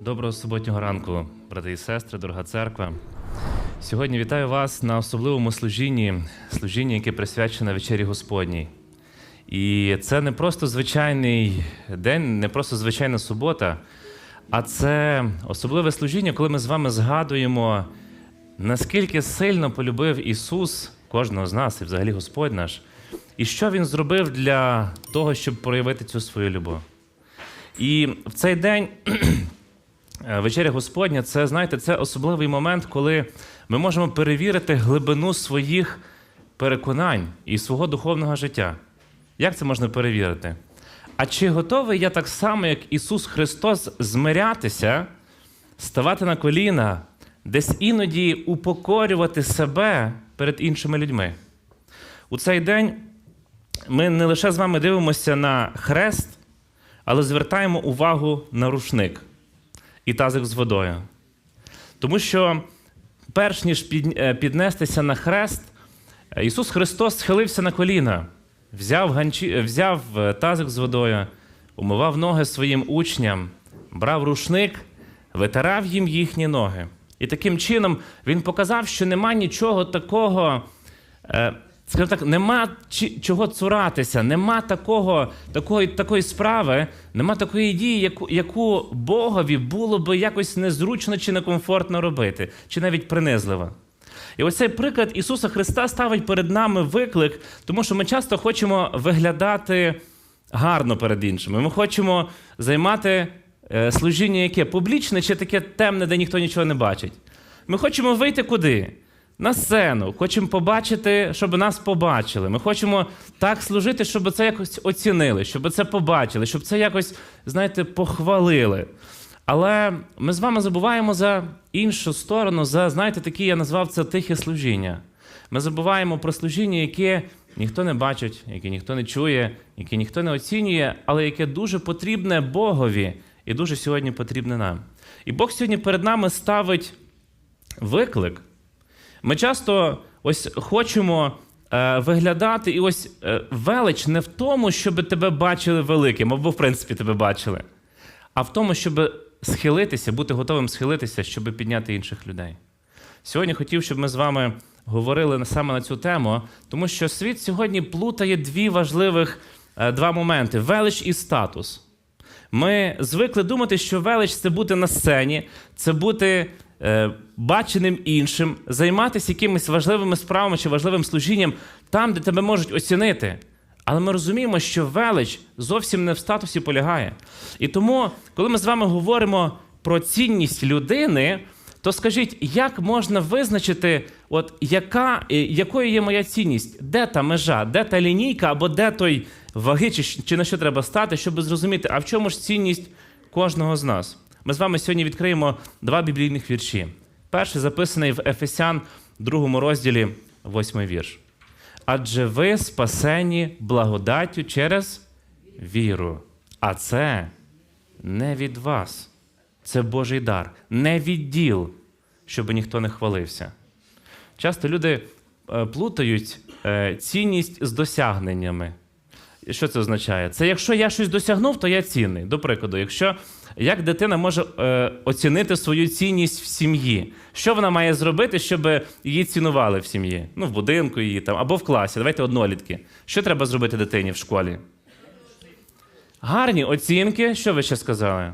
Доброго суботнього ранку, брати і сестри, дорога церква. Сьогодні вітаю вас на особливому служінні, служінні, яке присвячене вечері Господній. І це не просто звичайний день, не просто звичайна субота, а це особливе служіння, коли ми з вами згадуємо, наскільки сильно полюбив Ісус кожного з нас і взагалі Господь наш, і що Він зробив для того, щоб проявити цю свою любов. І в цей день Вечеря Господня це, знаєте, це особливий момент, коли ми можемо перевірити глибину своїх переконань і свого духовного життя. Як це можна перевірити? А чи готовий я так само, як Ісус Христос, змирятися, ставати на коліна, десь іноді упокорювати себе перед іншими людьми? У цей день ми не лише з вами дивимося на хрест, але звертаємо увагу на рушник і тазик з водою. Тому що, перш ніж е, піднестися на хрест, е, Ісус Христос схилився на коліна, взяв, ганчі, е, взяв тазик з водою, умивав ноги своїм учням, брав рушник, витирав їм їхні ноги. І таким чином він показав, що нема нічого такого. Скажімо так, нема чого цуратися, нема такого, такої, такої справи, нема такої дії, яку, яку Богові було би якось незручно чи некомфортно робити, чи навіть принизливо. І ось цей приклад Ісуса Христа ставить перед нами виклик, тому що ми часто хочемо виглядати гарно перед іншими. Ми хочемо займати е, служіння, яке публічне чи таке темне, де ніхто нічого не бачить. Ми хочемо вийти куди? На сцену, хочемо побачити, щоб нас побачили. Ми хочемо так служити, щоб це якось оцінили, щоб це побачили, щоб це якось, знаєте, похвалили. Але ми з вами забуваємо за іншу сторону, за, знаєте, такі я назвав це тихе служіння. Ми забуваємо про служіння, яке ніхто не бачить, яке ніхто не чує, яке ніхто не оцінює, але яке дуже потрібне Богові і дуже сьогодні потрібне нам. І Бог сьогодні перед нами ставить виклик. Ми часто ось хочемо е, виглядати, і ось е, велич не в тому, щоб тебе бачили великим, або в принципі тебе бачили, а в тому, щоб схилитися, бути готовим схилитися, щоб підняти інших людей. Сьогодні хотів, щоб ми з вами говорили саме на цю тему, тому що світ сьогодні плутає дві важливих е, два моменти: велич і статус. Ми звикли думати, що велич це бути на сцені, це бути баченим іншим, займатися якимись важливими справами чи важливим служінням там, де тебе можуть оцінити. Але ми розуміємо, що велич зовсім не в статусі полягає. І тому, коли ми з вами говоримо про цінність людини, то скажіть, як можна визначити, от яка, е, якою є моя цінність? Де та межа, де та лінійка, або де той ваги, чи, чи на що треба стати, щоб зрозуміти, а в чому ж цінність кожного з нас? Ми з вами сьогодні відкриємо два біблійних вірші. Перший записаний в Ефесян, другому розділі, восьмий вірш. Адже ви спасені благодаттю через віру. А це не від вас. Це Божий дар, не від діл, щоб ніхто не хвалився. Часто люди е, плутають е, цінність з досягненнями. Що це означає? Це якщо я щось досягнув, то я цінний. До прикладу, якщо як дитина може е, оцінити свою цінність в сім'ї, що вона має зробити, щоб її цінували в сім'ї? Ну, в будинку її там або в класі. Давайте однолітки. Що треба зробити дитині в школі? Гарні оцінки. Що ви ще сказали?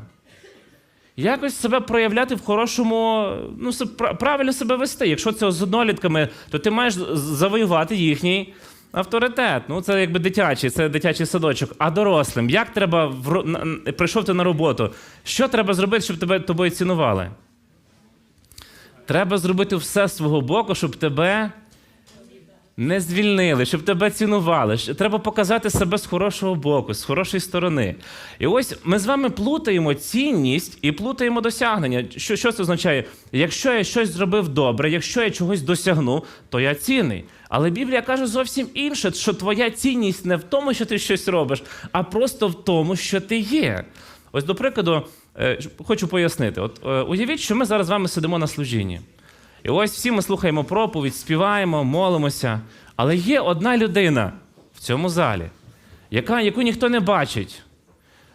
Якось себе проявляти в хорошому, ну, правильно себе вести. Якщо це з однолітками, то ти маєш завоювати їхній авторитет. Ну, це якби дитячий, це дитячий садочок. А дорослим, як треба в, прийшов ти на роботу? Що треба зробити, щоб тебе тобою цінували? Треба зробити все з свого боку, щоб тебе не звільнили, щоб тебе цінували. Треба показати себе з хорошого боку, з хорошої сторони. І ось ми з вами плутаємо цінність і плутаємо досягнення. Що, що це означає? Якщо я щось зробив добре, якщо я чогось досягну, то я цінний. Але Біблія каже зовсім інше, що твоя цінність не в тому, що ти щось робиш, а просто в тому, що ти є. Ось, до прикладу, е, хочу пояснити: от е, уявіть, що ми зараз з вами сидимо на служінні. І ось всі ми слухаємо проповідь, співаємо, молимося. Але є одна людина в цьому залі, яка, яку ніхто не бачить.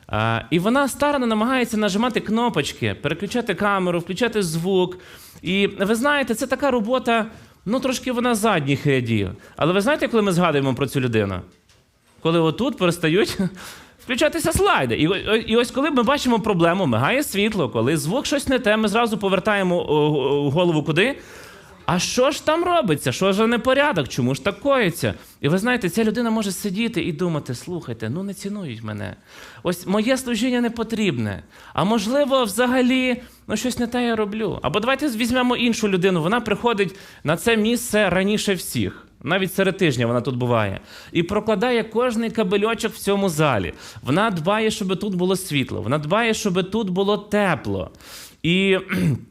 А, і вона старано намагається нажимати кнопочки, переключати камеру, включати звук. І ви знаєте, це така робота, ну трошки вона задніх рядів. Але ви знаєте, коли ми згадуємо про цю людину? Коли отут перестають включатися слайди. І, і ось коли ми бачимо проблему, мигає світло, коли звук щось не те, ми зразу повертаємо голову куди. А що ж там робиться? Що ж непорядок? Чому ж так коїться? І ви знаєте, ця людина може сидіти і думати: слухайте, ну не цінують мене. Ось моє служіння не потрібне. А можливо, взагалі, ну щось не те я роблю. Або давайте візьмемо іншу людину. Вона приходить на це місце раніше всіх. Навіть серед тижня вона тут буває. І прокладає кожний кабельочок в цьому залі. Вона дбає, щоб тут було світло. Вона дбає, щоб тут було тепло. І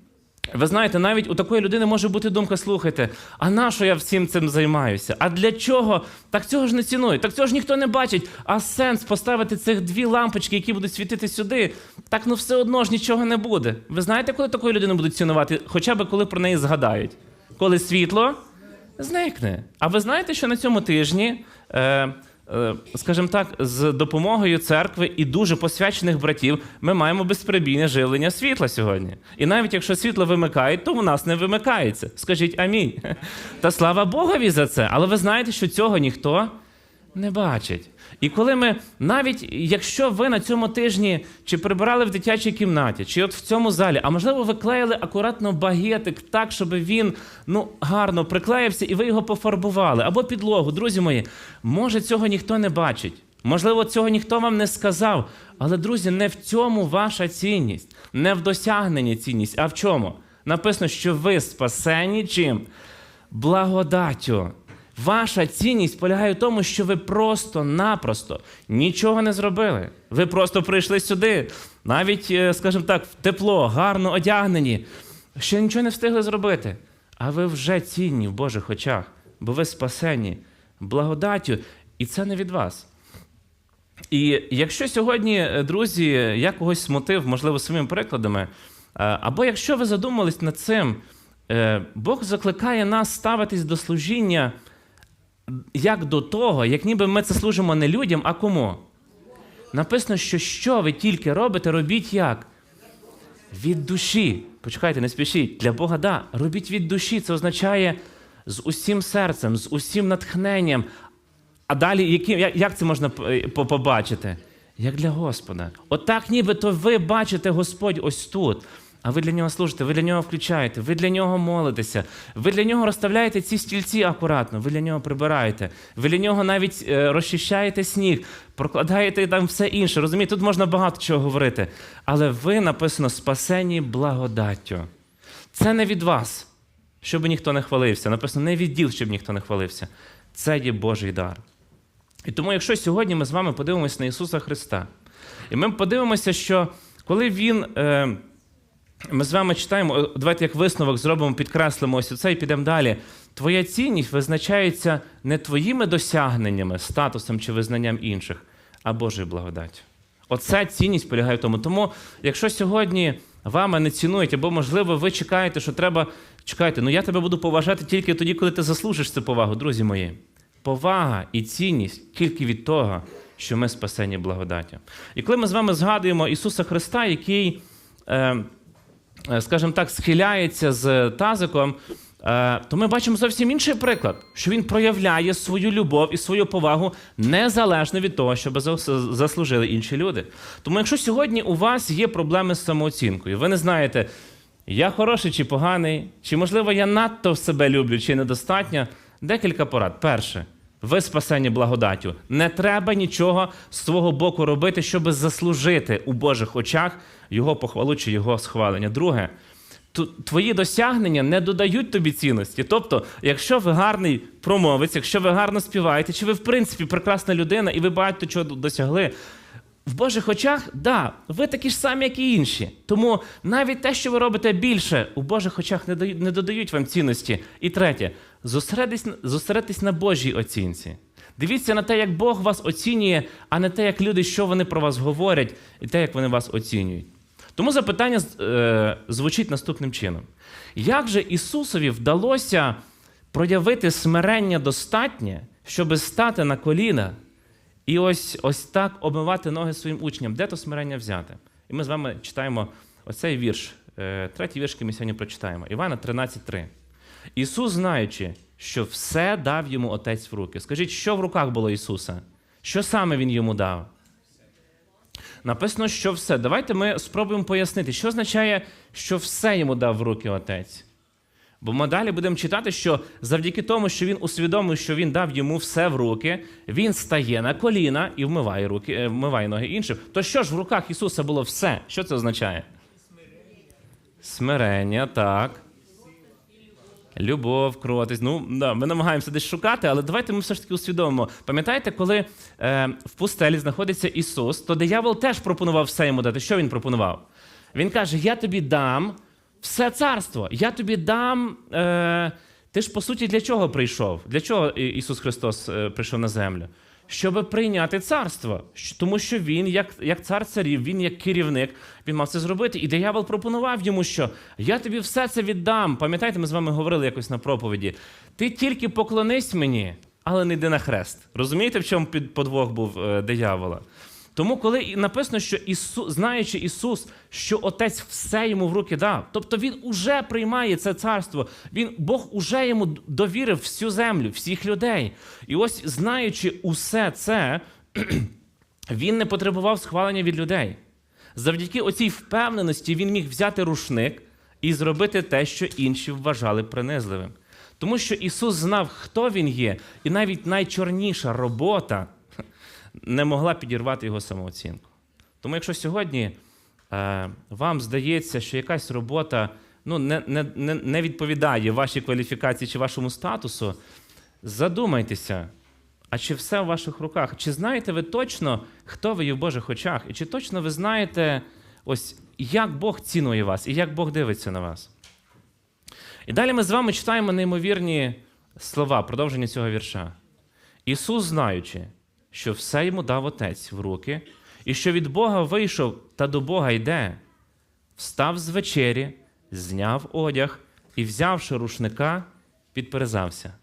ви знаєте, навіть у такої людини може бути думка: слухайте, а на що я всім цим займаюся? А для чого? Так цього ж не цінують, так цього ж ніхто не бачить. А сенс поставити цих дві лампочки, які будуть світити сюди, так ну все одно ж нічого не буде. Ви знаєте, коли такої людини будуть цінувати? Хоча б коли про неї згадають? Коли світло зникне. А ви знаєте, що на цьому тижні, е, е, скажімо так, з допомогою церкви і дуже посвячених братів ми маємо безперебійне живлення світла сьогодні. І навіть якщо світло вимикають, то у нас не вимикається. Скажіть амінь. Та слава Богові за це. Але ви знаєте, що цього ніхто не бачить. І коли ми, навіть якщо ви на цьому тижні чи прибирали в дитячій кімнаті, чи от в цьому залі, а можливо, ви клеїли акуратно багетик так, щоб він ну гарно приклеївся, і ви його пофарбували, або підлогу, друзі мої, може цього ніхто не бачить. Можливо, цього ніхто вам не сказав. Але, друзі, не в цьому ваша цінність, не в досягненні цінність, а в чому? Написано, що ви спасені чим? Благодаттю. Ваша цінність полягає в тому, що ви просто-напросто нічого не зробили. Ви просто прийшли сюди, навіть, е, скажімо так, в тепло, гарно одягнені, ще нічого не встигли зробити. А ви вже цінні в Божих очах, бо ви спасені благодаттю, і це не від вас. І якщо сьогодні, е, друзі, я когось смутив, можливо, своїми прикладами, е, або якщо ви задумались над цим, Бог закликає нас ставитись до служіння як до того, як ніби ми це служимо не людям, а кому? Написано, що що ви тільки робите, робіть як? Від душі. Почекайте, не спішіть. Для Бога, да, робіть від душі. Це означає з усім серцем, з усім натхненням. А далі, які, як, це можна е, побачити? Як для Господа. Отак, нібито ви бачите Господь ось тут. А ви для нього служите, ви для нього включаєте, ви для нього молитеся, ви для нього розставляєте ці стільці акуратно, ви для нього прибираєте, ви для нього навіть е, розчищаєте сніг, прокладаєте там все інше. Розумієте, тут можна багато чого говорити. Але ви написано спасені благодаттю. Це не від вас, щоб ніхто не хвалився. Написано, не від діл, щоб ніхто не хвалився. Це є Божий дар. І тому, якщо сьогодні ми з вами подивимося на Ісуса Христа, і ми подивимося, що коли Він. Е, ми з вами читаємо, давайте як висновок зробимо, підкреслимо ось оце і підемо далі. Твоя цінність визначається не твоїми досягненнями, статусом чи визнанням інших, а Божою благодаттю. Оця цінність полягає в тому. Тому, якщо сьогодні вами не цінують, або, можливо, ви чекаєте, що треба. Чекайте, ну я тебе буду поважати тільки тоді, коли ти заслужиш цю повагу, друзі мої. Повага і цінність тільки від того, що ми спасені благодаттю. І коли ми з вами згадуємо Ісуса Христа, який. Е, е, скажімо так, схиляється з тазиком, е, то ми бачимо зовсім інший приклад, що він проявляє свою любов і свою повагу незалежно від того, щоб заслужили інші люди. Тому, якщо сьогодні у вас є проблеми з самооцінкою, ви не знаєте, я хороший чи поганий, чи можливо я надто себе люблю, чи недостатньо, декілька порад. Перше. Ви спасені благодаттю. Не треба нічого з свого боку робити, щоб заслужити у Божих очах його похвалу чи його схвалення. Друге, твої досягнення не додають тобі цінності. Тобто, якщо ви гарний промовець, якщо ви гарно співаєте, чи ви в принципі прекрасна людина і ви багато чого досягли. В Божих очах, да, ви такі ж самі, як і інші. Тому навіть те, що ви робите більше, у Божих очах не дають, не додають вам цінності. І третє, зосередитесь, зосередитесь на Божій оцінці. Дивіться на те, як Бог вас оцінює, а не те, як люди, що вони про вас говорять, і те, як вони вас оцінюють. Тому запитання е, звучить наступним чином: як же Ісусові вдалося проявити смирення достатнє, щоб стати на коліна І ось ось так обмивати ноги своїм учням. Де то смирення взяти? І ми з вами читаємо оцей вірш, е, третій вірш, який ми сьогодні прочитаємо. Івана 13.3. Ісус, знаючи, що все дав йому Отець в руки. Скажіть, що в руках було Ісуса? Що саме Він йому дав? Написано, що все. Давайте ми спробуємо пояснити, що означає, що все йому дав в руки Отець. Бо ми далі будемо читати, що завдяки тому, що він усвідомив, що він дав йому все в руки, він стає на коліна і вмиває руки, е, вмиває ноги іншим. То що ж в руках Ісуса було все? Що це означає? Смирення, так. Любов, кротість. Ну, да, ми намагаємося десь шукати, але давайте ми все ж таки усвідомимо. Пам'ятаєте, коли е, в пустелі знаходиться Ісус, то диявол теж пропонував все йому дати. Що він пропонував? Він каже: Я тобі дам все царство, я тобі дам. Е, ти ж по суті для чого прийшов? Для чого Ісус Христос е, прийшов на землю? Щоб прийняти царство. Тому що він, як, як цар царів, він як керівник, він мав це зробити. І диявол пропонував йому, що я тобі все це віддам. Пам'ятаєте, ми з вами говорили якось на проповіді. Ти тільки поклонись мені, але не йди на хрест. Розумієте, в чому під- подвох був е, диявола? Тому, коли написано, що Ісус, знаючи Ісус, що Отець все йому в руки дав, тобто Він уже приймає це царство, він, Бог уже йому довірив всю землю, всіх людей. І ось, знаючи усе це, він не потребував схвалення від людей. Завдяки оцій впевненості він міг взяти рушник і зробити те, що інші вважали принизливим. Тому що Ісус знав, хто він є, і навіть найчорніша робота не могла підірвати його самооцінку. Тому, якщо сьогодні е, вам здається, що якась робота ну, не, не, не, не відповідає вашій кваліфікації чи вашому статусу, задумайтеся, а чи все в ваших руках? Чи знаєте ви точно, хто ви є в Божих очах? І чи точно ви знаєте, ось як Бог цінує вас і як Бог дивиться на вас? І далі ми з вами читаємо неймовірні слова, продовження цього вірша. Ісус, знаючи, що все йому дав Отець в руки, і що від Бога вийшов та до Бога йде, встав з вечері, зняв одяг і, взявши рушника, підперезався.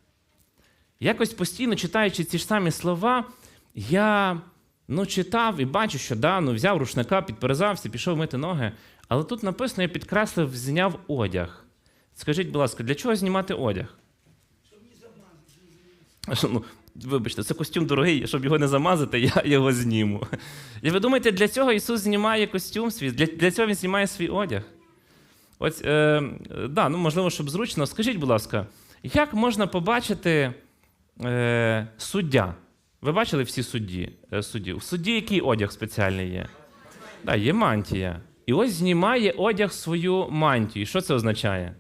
Якось постійно читаючи ці ж самі слова, я ну, читав і бачу, що да, ну, взяв рушника, підперезався, пішов мити ноги. Але тут написано, я підкреслив, зняв одяг. Скажіть, будь ласка, для чого знімати одяг? А що, Ну, вибачте, це костюм дорогий, щоб його не замазати, я його зніму. І ви думаєте, для цього Ісус знімає костюм свій, для, для цього Він знімає свій одяг? Ось, е, да, ну, можливо, щоб зручно. Скажіть, будь ласка, як можна побачити е, суддя? Ви бачили всі судді? Е, судді? У судді який одяг спеціальний є? Да, є мантія. І ось знімає одяг свою мантію. Що це означає?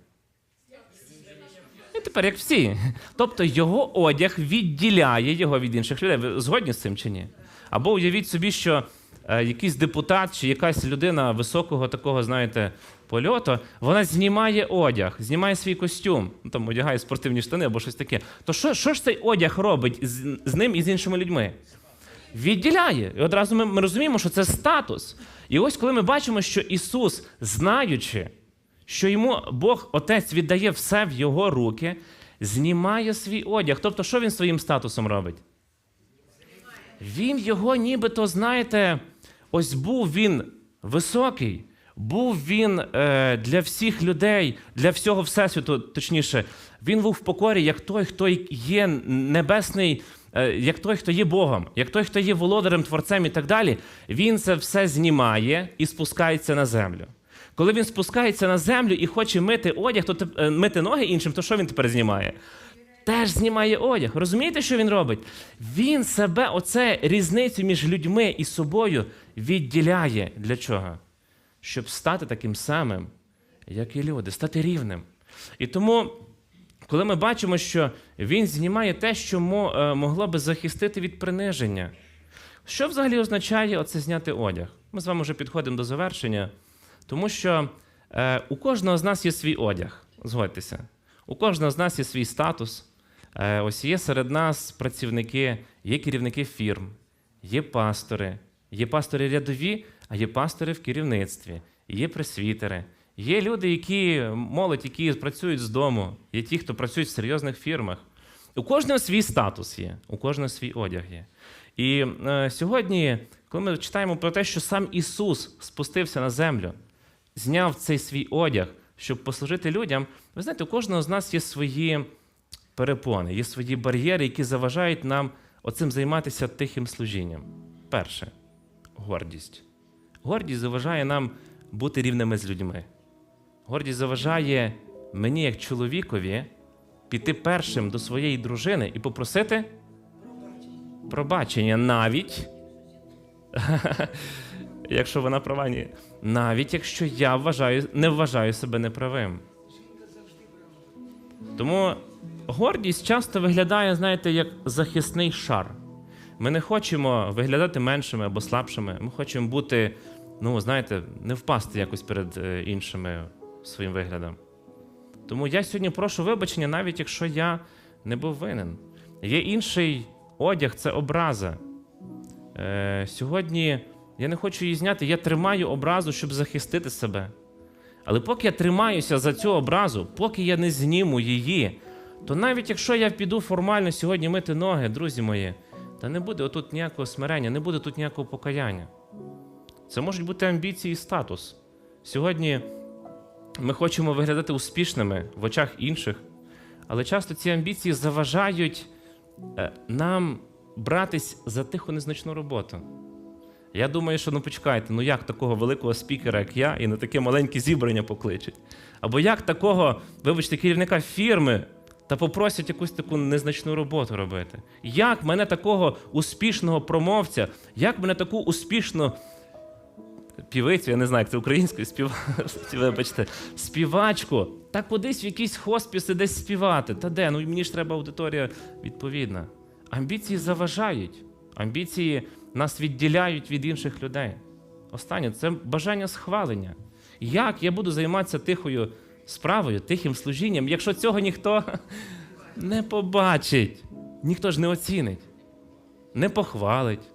Тепер як всі. Тобто його одяг відділяє його від інших людей. Ви згодні з цим чи ні? Або уявіть собі, що е, якийсь депутат чи якась людина високого такого, знаєте, польоту, вона знімає одяг, знімає свій костюм, ну, там одягає спортивні штани або щось таке. То що, що ж цей одяг робить з, з ним і з іншими людьми? відділяє. І одразу ми, ми розуміємо, що це статус. І ось коли ми бачимо, що Ісус, знаючи, що йому Бог Отець віддає все в його руки, знімає свій одяг. Тобто, що він своїм статусом робить? Він його нібито, знаєте, ось був він високий, був він е, для всіх людей, для всього всесвіту, точніше, він був в покорі, як той, хто є небесний, е, як той, хто є Богом, як той, хто є володарем, творцем і так далі. Він це все знімає і спускається на землю. Коли він спускається на землю і хоче мити одяг, то е, мити ноги іншим, то що він тепер знімає? теж знімає одяг. Розумієте, що він робить? Він себе, оце різницю між людьми і собою відділяє. Для чого? Щоб стати таким самим, як і люди, стати рівним. І тому, коли ми бачимо, що він знімає те, що е, могло би захистити від приниження. Що взагалі означає оце зняти одяг? Ми з вами вже підходимо до завершення, тому що е, у кожного з нас є свій одяг. Згодьтеся. У кожного з нас є свій статус. Е, ось є серед нас працівники, є керівники фірм, є пастори, є пастори рядові, а є пастори в керівництві, є пресвітери, є люди, які молодь, які працюють з дому, є ті, хто працюють в серйозних фірмах. У кожного свій статус є, у кожного свій одяг є. І е, сьогодні, коли ми читаємо про те, що сам Ісус спустився на землю, зняв цей свій одяг, щоб послужити людям, ви знаєте, у кожного з нас є свої перепони, є свої бар'єри, які заважають нам оцим займатися тихим служінням. Перше гордість. Гордість заважає нам бути рівними з людьми. Гордість заважає мені, як чоловікові, піти першим до своєї дружини і попросити пробачення навіть, якщо вона права, ні. Навіть якщо я вважаю, не вважаю себе неправим. Тому гордість часто виглядає, знаєте, як захисний шар. Ми не хочемо виглядати меншими або слабшими. Ми хочемо бути, ну, знаєте, не впасти якось перед е, іншими своїм виглядом. Тому я сьогодні прошу вибачення, навіть якщо я не був винен. Є інший одяг це образа. Е, сьогодні я не хочу її зняти, я тримаю образу, щоб захистити себе. Але поки я тримаюся за цю образу, поки я не зніму її, то навіть якщо я піду формально сьогодні мити ноги, друзі мої, та не буде отут ніякого смирення, не буде тут ніякого покаяння. Це можуть бути амбіції і статус. Сьогодні ми хочемо виглядати успішними в очах інших, але часто ці амбіції заважають е, нам братись за тиху незначну роботу. Я думаю, що ну почекайте, ну як такого великого спікера, як я, і на таке маленьке зібрання покличуть? Або як такого, вибачте, керівника фірми та попросять якусь таку незначну роботу робити? Як мене такого успішного промовця, як мене таку успішну півицю, я не знаю, як це українською спів... вибачте, співачку, та кудись в якісь хоспіси десь співати. Та де? Ну мені ж треба аудиторія відповідна. Амбіції заважають. Амбіції нас відділяють від інших людей. Останнє це бажання схвалення. Як я буду займатися тихою справою, тихим служінням, якщо цього ніхто не побачить, ніхто ж не оцінить, не похвалить.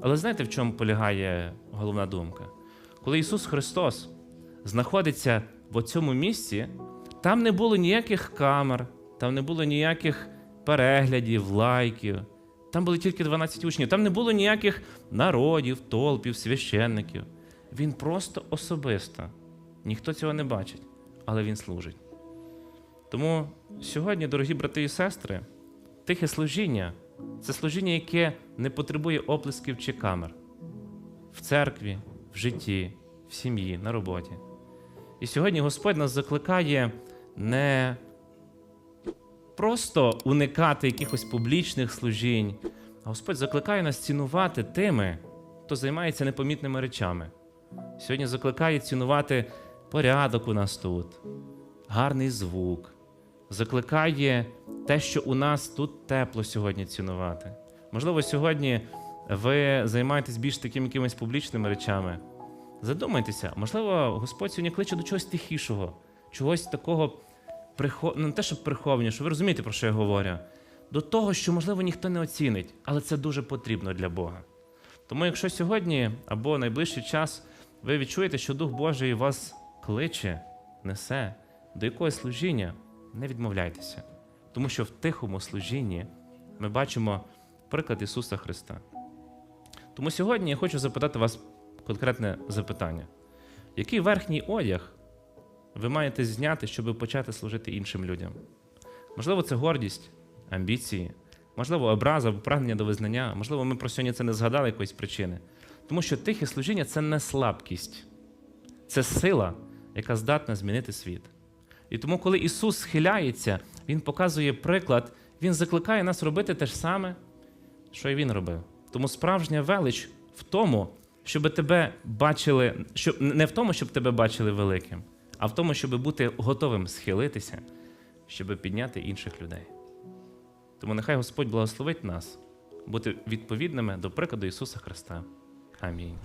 Але знаєте, в чому полягає головна думка? Коли Ісус Христос знаходиться в цьому місці, там не було ніяких камер, там не було ніяких переглядів, лайків. Там були тільки 12 учнів, там не було ніяких народів, толпів, священників. Він просто особисто. Ніхто цього не бачить, але він служить. Тому сьогодні, дорогі брати і сестри, тихе служіння це служіння, яке не потребує оплесків чи камер в церкві, в житті, в сім'ї, на роботі. І сьогодні Господь нас закликає не просто уникати якихось публічних служінь, а Господь закликає нас цінувати тими, хто займається непомітними речами. Сьогодні закликає цінувати порядок у нас тут, гарний звук, закликає те, що у нас тут тепло сьогодні цінувати. Можливо, сьогодні ви займаєтесь більш такими якимись публічними речами. Задумайтеся, можливо, Господь сьогодні кличе до чогось тихішого, чогось такого прихо... ну, не те, щоб приховання, що ви розумієте, про що я говорю, до того, що, можливо, ніхто не оцінить, але це дуже потрібно для Бога. Тому, якщо сьогодні або найближчий час ви відчуєте, що Дух Божий вас кличе, несе до якогось служіння, не відмовляйтеся. Тому що в тихому служінні ми бачимо приклад Ісуса Христа. Тому сьогодні я хочу запитати вас конкретне запитання: який верхній одяг ви маєте зняти, щоб почати служити іншим людям? Можливо, це гордість, амбіції, можливо, образа або прагнення до визнання, можливо, ми про сьогодні це не згадали якоїсь причини. Тому що тихе служіння це не слабкість, це сила, яка здатна змінити світ. І тому, коли Ісус схиляється, Він показує приклад, Він закликає нас робити те ж саме, що і Він робив. Тому справжня велич в тому, щоб тебе бачили, щоб не в тому, щоб тебе бачили великим, а в тому, щоб бути готовим схилитися, щоб підняти інших людей. Тому нехай Господь благословить нас бути відповідними до прикладу Ісуса Христа. Амінь.